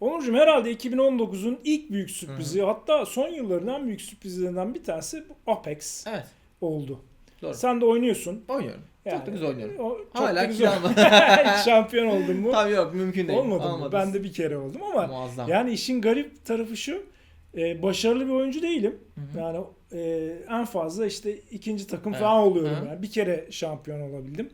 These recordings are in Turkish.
Onurcuğum herhalde 2019'un ilk büyük sürprizi hatta son yılların en büyük sürprizlerinden bir tanesi bu Apex Evet. oldu. Doğru. Sen de oynuyorsun. Oynuyorum. Yani, çok da güzel oynuyorum. O, çok Hala da güzel. şampiyon oldun mu? Tabii yok mümkün değil. Olmadı mı? Ben de bir kere oldum ama Muazzam. yani işin garip tarafı şu. E, başarılı bir oyuncu değilim. Hı hı. Yani e, en fazla işte ikinci takım Evet. falan oluyorum. Hı. Yani bir kere şampiyon olabildim.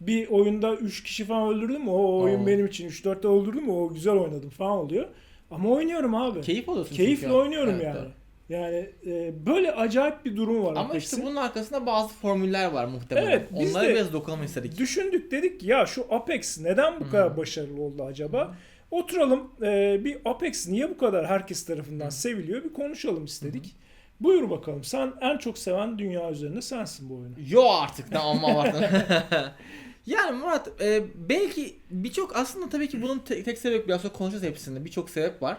Bir oyunda 3 kişi falan öldürdüm? O oyun Oo. benim için 3-4'te öldürdüm? O güzel oynadım falan oluyor. Ama oynuyorum abi. Keyif alıyorsun Keyifle oynuyorum Evet, yani. doğru. Yani e, böyle acayip bir durum var Ama işte bunun arkasında bazı formüller var muhtemelen. Evet, biz Onlara de- biraz dokunalım istedik. Düşündük dedik ki ya şu Apex neden bu Hı. kadar başarılı oldu acaba? Oturalım e, bir Apex niye bu kadar herkes tarafından Hı. seviliyor bir konuşalım istedik. Buyur bakalım sen en çok seven dünya üzerinde sensin bu oyunu. Yo artık da amma abarttın. yani Murat e, belki birçok aslında tabii ki bunun tek, tek sebep biraz sonra konuşacağız hepsinde. Birçok sebep var.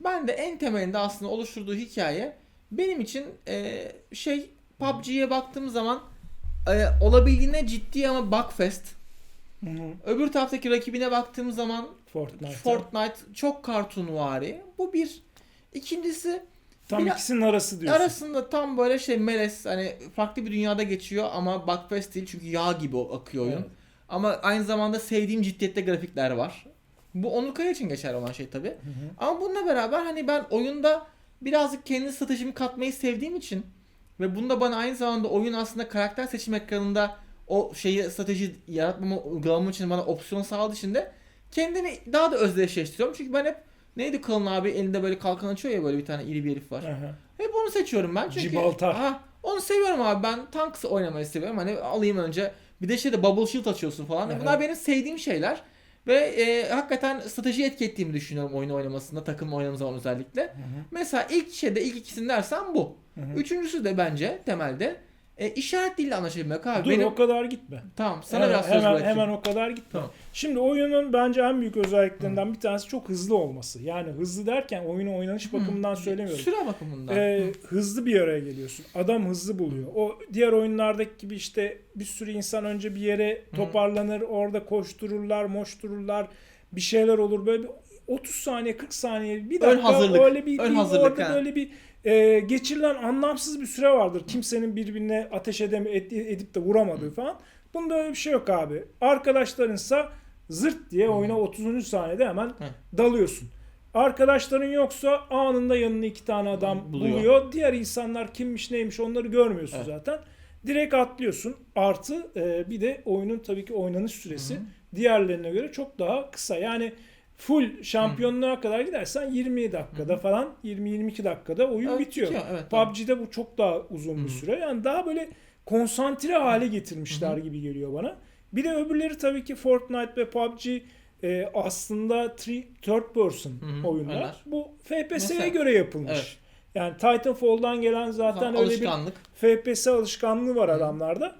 Ben de en temelinde aslında oluşturduğu hikaye benim için e, şey PUBG'ye baktığım zaman e, olabildiğine ciddi ama bugfest. Öbür taraftaki rakibine baktığım zaman Fortnite. Fortnite çok kartunvari. Bu bir. İkincisi Tam Biraz- ikisinin arası diyorsun. arasında tam böyle şey melez hani farklı bir dünyada geçiyor ama Bugfest değil çünkü yağ gibi akıyor oyun. Evet. Ama aynı zamanda sevdiğim ciddiyette grafikler var. Bu Onur Kaya için geçerli olan şey tabi. Hı hı. Ama bununla beraber hani ben oyunda birazcık kendi stratejimi katmayı sevdiğim için ve bunda bana aynı zamanda oyun aslında karakter seçim ekranında o şeyi strateji yaratmamı uygulamam için bana opsiyon sağladığı için de kendimi daha da özdeşleştiriyorum. Çünkü ben hep neydi Kalın abi elinde böyle kalkan açıyor ya böyle bir tane iri bir herif var. Aha. Hep onu seçiyorum ben çünkü. Gibraltar. Aha, onu seviyorum abi ben tanks oynamayı seviyorum. Hani alayım önce. Bir de şeyde bubble shield açıyorsun falan. Aha. Bunlar benim sevdiğim şeyler. Ve e, hakikaten strateji etki ettiğimi düşünüyorum oyunu oynamasında. Takım oynadığım zaman özellikle. Hı hı. Mesela ilk şeyde ilk ikisini dersen bu. Hı hı. Üçüncüsü de bence temelde e, işaret diliyle anlaşabilmek abi. Dur benim... o kadar gitme. Tamam sana hemen, biraz söz hemen, bırakayım. hemen o kadar gitme. Tamam. Şimdi oyunun bence en büyük özelliklerinden bir tanesi çok hızlı olması. Yani hızlı derken oyunu oynanış bakımından söylemiyorum. Süre bakımından. Ee, hızlı bir araya geliyorsun. Adam hızlı buluyor. O diğer oyunlardaki gibi işte bir sürü insan önce bir yere toparlanır, orada koştururlar, moştururlar, bir şeyler olur. Böyle bir 30 saniye, 40 saniye, bir Ön dakika hazırlık, öyle bir, ön bir hazırlık, orada ha. böyle bir e, geçirilen anlamsız bir süre vardır. Kimsenin birbirine ateş edeme, edip de vuramadığı falan. Bunda öyle bir şey yok abi. Arkadaşlarınsa zırt diye oyuna 30. saniyede hemen dalıyorsun. Arkadaşların yoksa anında yanına iki tane adam Buluyor. buluyor. Diğer insanlar kimmiş neymiş onları görmüyorsun Evet. zaten. Direkt atlıyorsun. Artı e, bir de oyunun tabii ki oynanış süresi diğerlerine göre çok daha kısa. Yani full şampiyonluğa kadar gidersen 20 dakikada falan 20-22 dakikada oyun Evet, bitiyor. bitiyor, evet. PUBG'de bu çok daha uzun bir Hı. süre. Yani daha böyle konsantre hale getirmişler gibi geliyor bana. Bir de öbürleri tabii ki Fortnite ve PUBG e, aslında three, third person Hı hı, oyunlar. oyunlar. Bu FPS'ye göre yapılmış. Evet. Yani Titanfall'dan gelen zaten öyle bir. FPS alışkanlığı var adamlarda.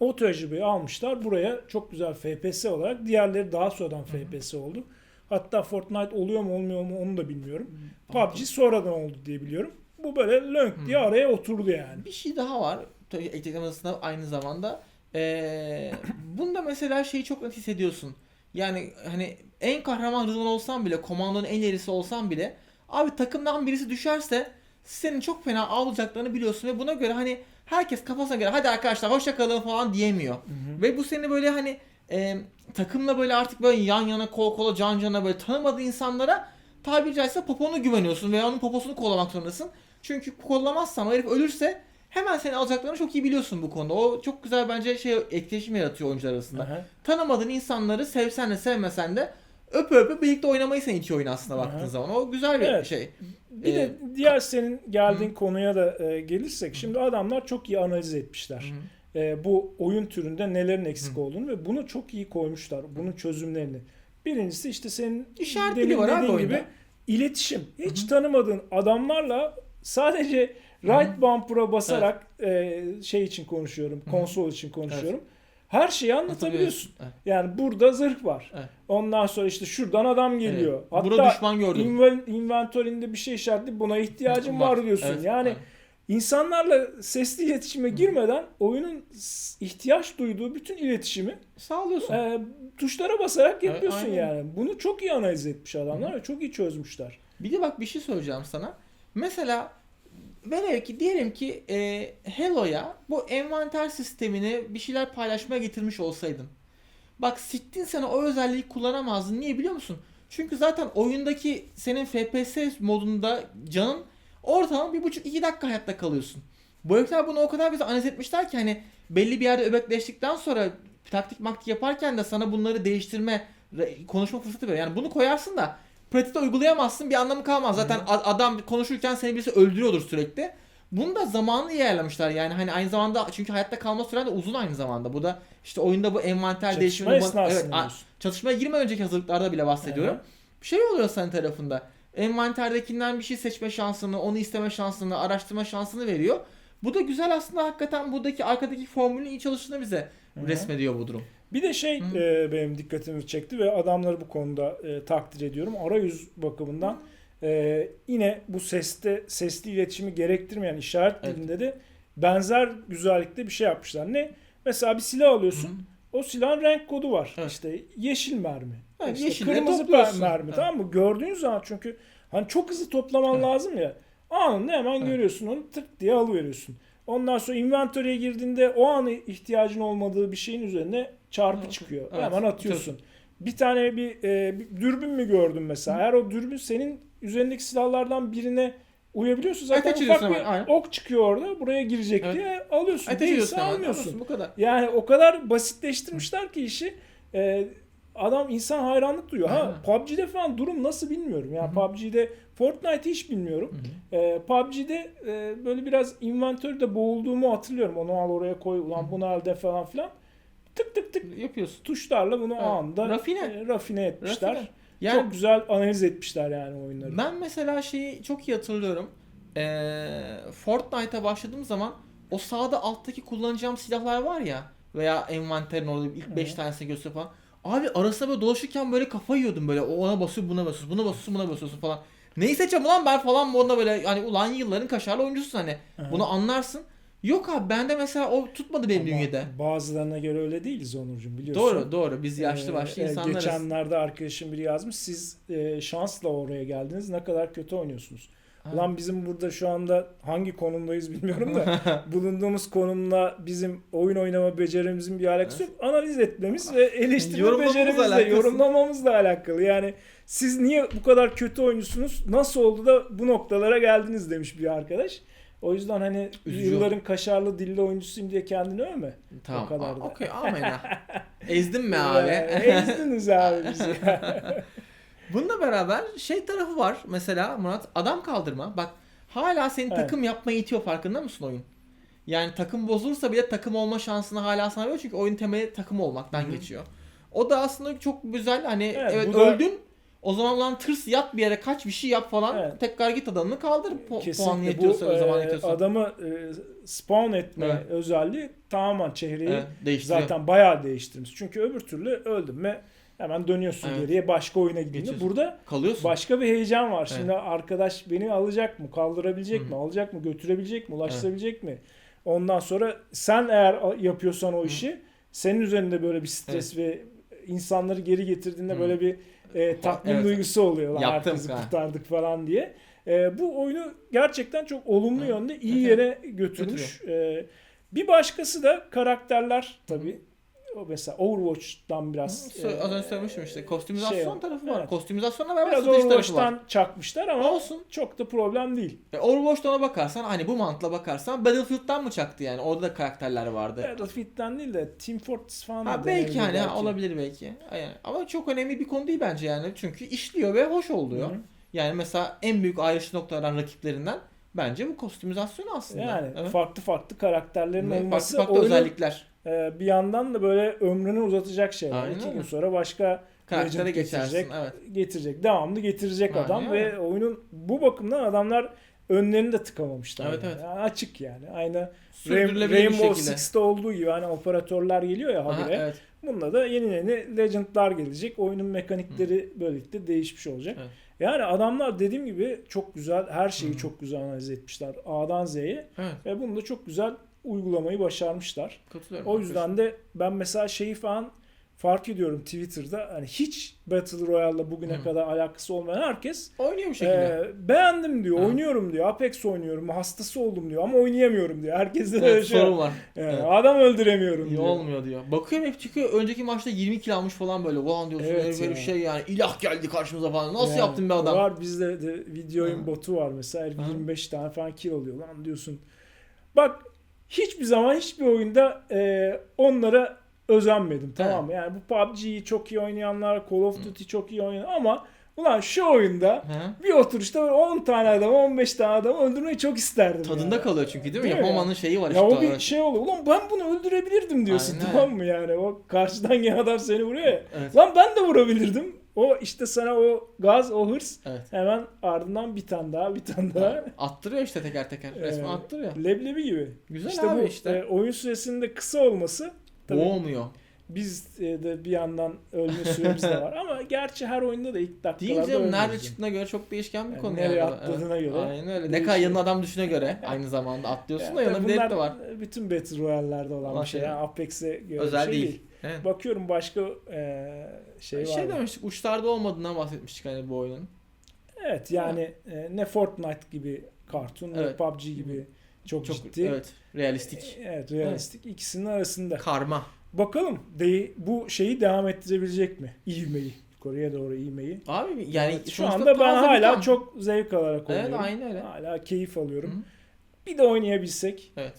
O tecrübeyi almışlar. Buraya çok güzel FPS olarak. Diğerleri daha sonradan FPS oldu. Hatta Fortnite oluyor mu olmuyor mu onu da bilmiyorum. PUBG sonradan oldu diye biliyorum. Bu böyle lönk diye araya oturdu yani. Bir şey daha var. Tabii eklem arasında aynı zamanda. Ee, bunda mesela şeyi çok net hissediyorsun. Yani hani en kahraman Rıdvan olsan bile, komandonun en ilerisi olsan bile abi takımdan birisi düşerse senin çok fena avlayacaklarını biliyorsun ve buna göre hani herkes kafasına göre hadi arkadaşlar hoşça kalın falan diyemiyor. Ve bu seni böyle hani e, takımla böyle artık böyle yan yana kol kola can cana böyle tanımadığın insanlara tabiri caizse poponu güveniyorsun veya onun poposunu kollamak zorundasın. Çünkü kollamazsan o herif ölürse hemen seni alacaklarını çok iyi biliyorsun bu konuda. O çok güzel bence şey etkileşim yaratıyor oyuncular arasında. Aha. Tanımadığın insanları sevsen de sevmesen de öpe öpe birlikte oynamayı seni itiyor oyun aslında Aha. baktığın zaman. O güzel bir Evet. şey. Bir Ee, de diğer senin geldiğin konuya da e, gelirsek şimdi adamlar çok iyi analiz etmişler. E, bu oyun türünde nelerin eksik olduğunu ve bunu çok iyi koymuşlar. Bunun çözümlerini. Birincisi işte senin İşaret demin var dediğin oyunda. gibi iletişim. Hiç tanımadığın adamlarla sadece right bumper'a basarak e, şey için konuşuyorum. Konsol için konuşuyorum. Her şeyi anlatabiliyorsun. Evet. Yani burada zırh var. Evet. Ondan sonra işte şuradan adam geliyor. Evet. Burada düşman gördüm. inven- inventory'inde bir şey işaretli buna ihtiyacım Var. var diyorsun. Evet, Yani evet. insanlarla sesli iletişime girmeden oyunun ihtiyaç duyduğu bütün iletişimi Sağlıyorsun. e, tuşlara basarak Evet, yapıyorsun aynen. yani. Bunu çok iyi analiz etmiş adamlar ve çok iyi çözmüşler. Bir de bak bir şey söyleyeceğim sana. Mesela velev ki diyelim ki e, Hello'ya bu envanter sistemini bir şeyler paylaşmaya getirmiş olsaydın. Bak sittin sen o özelliği kullanamazdın. Niye biliyor musun? Çünkü zaten oyundaki senin FPS modunda canın ortalama bir buçuk iki dakika hayatta kalıyorsun. Bu herifler bunu o kadar güzel analiz etmişler ki hani belli bir yerde öbekleştikten sonra taktik maktik yaparken de sana bunları değiştirme, konuşma fırsatı veriyor. Yani bunu koyarsın da pratikte uygulayamazsın bir anlamı kalmaz. Zaten a- adam konuşurken seni birisi öldürüyordur sürekli. Bunu da zamanlı ayarlamışlar yani hani aynı zamanda çünkü hayatta kalma süren de uzun aynı zamanda. Bu da işte oyunda bu envanter esnasında evet, a- çatışmaya girmeden önceki hazırlıklarda bile bahsediyorum. Hı hı. Bir şey oluyor senin tarafında. Envanterdekinden bir şey seçme şansını, onu isteme şansını, araştırma şansını veriyor. Bu da güzel aslında hakikaten buradaki arkadaki formülün iyi çalıştığını bize Hı. resmediyor bu durum. Bir de şey Hı. e, benim dikkatimi çekti ve adamları bu konuda e, takdir ediyorum. Arayüz bakımından e, yine bu seste sesli iletişimi gerektirmeyen işaret Evet. dilinde de benzer güzellikte bir şey yapmışlar. Ne? Mesela bir silah alıyorsun. Hı. O silahın renk kodu var. Evet. İşte yeşil mermi. Evet, işte kırmızı mermi. Evet. Tamam mı? Gördüğün zaman çünkü hani çok hızlı toplaman Evet. lazım ya. Anında hemen Evet. görüyorsun onu tık diye alıveriyorsun. Ondan sonra inventory'e girdiğinde o an ihtiyacın olmadığı bir şeyin üzerine çarpı Evet. çıkıyor. Evet. Hemen atıyorsun. Bir tane bir, e, bir dürbün mü gördün mesela? Eğer o dürbün senin üzerindeki silahlardan birine uyabiliyorsun zaten Ateş ufak bir hemen, aynen. ok çıkıyor orada. Buraya girecek Evet. diye alıyorsun. Ateş Değilse hemen, almıyorsun. alıyorsun, bu kadar. Yani o kadar basitleştirmişler ki işi. e, adam insan hayranlık duyuyor. Ha. PUBG'de falan durum nasıl bilmiyorum. Yani Hı hı. PUBG'de Fortnite hiç bilmiyorum. E, PUBG'de e, böyle biraz inventörde boğulduğumu hatırlıyorum. Onu al oraya koy, ulan Hı hı. bunu al de falan filan. Tık tık tık Yapıyorsun. tuşlarla bunu Evet. anında Rafine. e, rafine etmişler. Rafine. Yani Çok güzel analiz etmişler yani oyunları. Ben mesela şeyi çok iyi hatırlıyorum. Ee, Fortnite'a başladığım zaman o sağda alttaki kullanacağım silahlar var ya veya envanterin orada ilk 5 Hı. tanesini gösteriyor falan. Abi arasında böyle dolaşırken böyle kafa yiyordum böyle. O ona basıyor buna basıyorsun buna basıyorsun buna basıyorsun falan. Neyi seçeceğim ulan ben falan modunda böyle hani ulan yılların kaşarlı oyuncusun hani. Hı. Bunu anlarsın. Yok abi bende mesela o tutmadı benim Ama bünyede. Bazılarına göre öyle değiliz Onurcuğum biliyorsun. Doğru doğru biz yaşlı Ee, başlı e, insanlarız. Geçenlerde arkadaşım biri yazmış. Siz e, şansla oraya geldiniz. Ne kadar kötü oynuyorsunuz. Ha. Ulan bizim burada şu anda hangi konumdayız bilmiyorum da bulunduğumuz konumla bizim oyun oynama becerimizin bir alakası yok. Analiz etmemiz ve eleştirme becerimizle, alakası. yorumlamamızla alakalı. Yani siz niye bu kadar kötü oyuncusunuz? Nasıl oldu da bu noktalara geldiniz demiş bir arkadaş. O yüzden hani Üzücü. yılların kaşarlı dilli oyuncusuyum diye kendini övme. Tamam. O kadar da. Okey amenna. Ezdim mi abi? Ezdiniz abi bizi. Bununla beraber şey tarafı var mesela Murat adam kaldırma. Bak hala seni Evet. takım yapmaya itiyor farkında mısın oyun? Yani takım bozulursa bile takım olma şansını hala sana veriyor çünkü oyun temeli takım olmaktan Hı hı. geçiyor. O da aslında çok güzel hani Evet, evet, bu da- öldün o zaman lan tırs yat bir yere kaç bir şey yap falan Evet. tekrar git adamını kaldır po- puan Kesinlikle yetiyorsa bu o zaman e, yetiyorsa. adamı e, spawn etme Evet. özelliği tamamen çehreyi evet, zaten bayağı değiştirmiş. Çünkü öbür türlü öldün ve hemen dönüyorsun Evet. geriye başka oyuna gidiyorsun. Burada kalıyorsun. başka bir heyecan var. Evet. Şimdi arkadaş beni alacak mı, kaldırabilecek Hı hı. mi, alacak mı, götürebilecek mi, ulaştırabilecek mi? Ondan sonra sen eğer yapıyorsan o Hı. işi senin üzerinde böyle bir stres ve insanları geri getirdiğinde Hı. böyle bir e, tatmin Evet. duygusu oluyor. Lan Yaptım herkesi ha. kurtardık falan diye. E, bu oyunu gerçekten çok olumlu Hı. yönde iyi Evet. yere götürmüş. E, bir başkası da karakterler tabii. O mesela Overwatch'tan biraz Sö- Az e, önce söylemiştim işte kostümizasyon şey tarafı var. Evet. Kostümizasyonla beraber biraz. Overwatch'tan çakmışlar ama Olsun. çok da problem değil. E, Overwatch'ta ona bakarsan hani bu mantığla bakarsan Battlefield'dan mı çaktı yani? Orada da karakterler vardı. Battlefield'den değil de Team Fortress falan Ha belki hani ha, olabilir belki. Yani, ama çok önemli bir konu değil bence yani. Çünkü işliyor ve hoş oluyor. Hı hı. Yani mesela en büyük ayrışıcı noktalardan rakiplerinden bence bu kostümizasyon aslında. Yani Evet. farklı farklı karakterlerin Ve olması farklı farklı özellikler. e, bir yandan da böyle ömrünü uzatacak şeyler. Aynen İki gün sonra başka Karaktere getirecek, Evet. getirecek. Devamlı getirecek Aynen adam öyle. ve oyunun bu bakımdan adamlar önlerini de tıkamamışlar. Evet, yani. evet. Yani açık yani. Aynı Rainbow. Six'te olduğu gibi hani operatörler geliyor ya Aha, habire. evet. Bunda da yeni yeni Legend'lar gelecek. Oyunun mekanikleri böylelikle değişmiş olacak. Evet. Yani adamlar dediğim gibi çok güzel her şeyi Hı. çok güzel analiz etmişler. A'dan Z'ye Evet. ve bunu da çok güzel uygulamayı başarmışlar. Katılıyorum. O yüzden de ben mesela şeyi falan fark ediyorum Twitter'da hani hiç Battle Royale'la bugüne Hı. kadar alakası olmayan herkes oynuyor bir şekilde. e, beğendim diyor, Hı. oynuyorum diyor, Apex oynuyorum, hastası oldum diyor ama oynayamıyorum diyor. Herkeste evet, şey sorun var. Yani Evet. Adam öldüremiyorum İyi diyor. olmuyor diyor. Bakıyorum hep çıkıyor. Önceki maçta 20 kill almış falan böyle. Ulan diyorsun Evet böyle ya. bir şey yani. İlah geldi karşımıza falan. Nasıl Yani yaptın be adam? Var bizde de video oyun Hı. botu var mesela Hı. 25 tane falan kill alıyor lan diyorsun. Bak hiçbir zaman hiçbir oyunda e, onlara özenmedim tamam mı? Yani bu PUBG'yi çok iyi oynayanlar, Call of Duty çok iyi oynayan ama ulan şu oyunda Hı. bir oturuşta böyle 10 tane adam, 15 tane adam öldürmeyi çok isterdim. Tadında yani. kalıyor çünkü değil mi? Değil mi Yapamanın şeyi var Ya işte. o bir şey oluyor. Ulan ben bunu öldürebilirdim diyorsun Aynen. tamam mı yani? O karşıdan gelen adam seni vuruyor ya. Evet. Lan ben de vurabilirdim. O işte sana o gaz, o hırs Evet. hemen ardından bir tane daha, bir tane daha. Attırıyor işte teker teker. Resmen Ee, attırıyor. Leblebi gibi. Güzel işte abi bu işte. e, oyun süresinin de kısa olması tabii Boğmuyor. biz e, de bir yandan ölme süremiz de var ama gerçi her oyunda da ilk dakikalarda Değil canım nerede çıktığına göre çok değişken bir Yani konu nereye yani. atladığına göre Aynen öyle. Ne kadar yanına adam düşüne göre aynı zamanda atlıyorsun Yani da yanına bir de var. Bütün Battle Royale'lerde olan Olan bir şey. şey. Yani Apex'e göre Özel şey değil. değil. Evet. Bakıyorum başka e, şey, Şey, var. mı? demiştik uçlarda olmadığından bahsetmiştik hani bu oyunun. Evet yani e, ne Fortnite gibi kartun ne Evet. PUBG gibi çok, Çok ciddi. evet realistik. Evet realistik. İkisinin arasında. Karma. Bakalım de, bu şeyi devam ettirebilecek mi? İvmeyi. Yukarıya doğru ivmeyi. Abi yani Evet, şu anda ben hala tam. çok zevk alarak Evet oynuyorum. aynı öyle. Hala keyif alıyorum. Hı. Bir de oynayabilsek. Evet.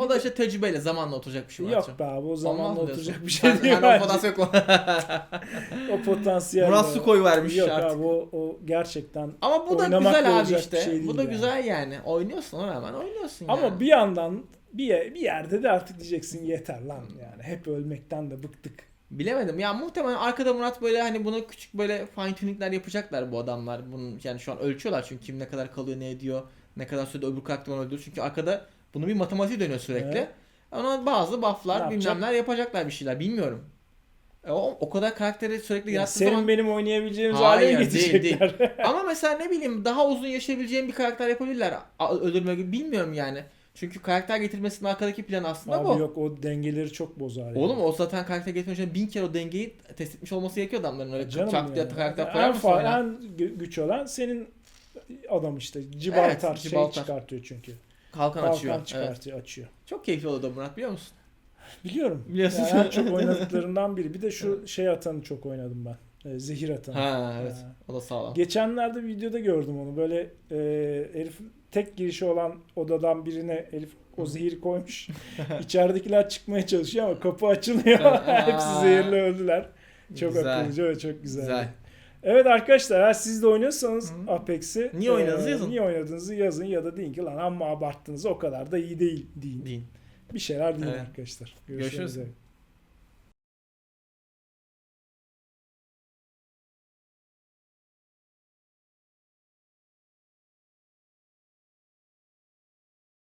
O da işte tecrübeyle zamanla oturacak bir şey var. Yok be abi o zamanla Olmaz oturacak diyorsun? bir şey değil. sen o potansiyel yok. o potansiyel. Murat su koy vermiş Yok artık. abi o, o gerçekten. Ama bu da güzel abi işte. şey bu da yani. güzel yani. Oynuyorsun ona rağmen oynuyorsun Ama yani. bir yandan bir, bir yerde de artık diyeceksin yeter lan yani. Hep ölmekten de bıktık. Bilemedim. Ya muhtemelen arkada Murat böyle hani buna küçük böyle fine tuningler yapacaklar bu adamlar. Bunun yani şu an ölçüyorlar çünkü kim ne kadar kalıyor, ne ediyor, ne kadar sürede öbür karakter öldürür. Çünkü arkada bunun bir matematiği dönüyor sürekli. Evet. Ona bazı Ne bufflar, bilmemler yapacaklar bir şeyler. Bilmiyorum. E o, o kadar karakteri sürekli Yani yarattığı senin zaman benim oynayabileceğimiz Hayır, hale değil, getirecekler. ama mesela ne bileyim daha uzun yaşayabileceğim bir karakter yapabilirler. Öldürme gibi bilmiyorum yani. Çünkü karakter getirmesinin arkadaki plan aslında Abi bu. yok o dengeleri çok bozar. yani. Oğlum o zaten karakter getirmek için bin kere o dengeyi test etmiş olması gerekiyor adamların. Öyle Canım çak diye yani. karakter koyar en, mısın en gü- güç olan senin adam işte. Gibraltar şey Gibraltar. çıkartıyor çünkü. Kalkan, Kalkan açıyor. Evet. çıkartıyor, açıyor. Çok keyifli oldu Murat biliyor musun? Biliyorum. Biliyorsun. Yani en çok oynadıklarımdan biri. Bir de şu şey atanı çok oynadım ben. Ee, zehir atanı. Ha evet. Ha. O da sağlam. Geçenlerde videoda gördüm onu. Böyle e, Elif tek girişi olan odadan birine Elif o zehiri koymuş. İçeridekiler çıkmaya çalışıyor ama kapı açılıyor. Hepsi zehirli öldüler. Çok Güzel. akıllıca ve çok güzel. Güzel. Evet arkadaşlar eğer siz de oynuyorsanız Hı. Apex'i Niye oynadığınızı e, yazın. Niye oynadığınızı yazın ya da deyin ki lan amma abarttınız o kadar da iyi değil deyin. Deyin. Bir şeyler deyin Evet. arkadaşlar. Görüşmek Görüşürüz. üzere.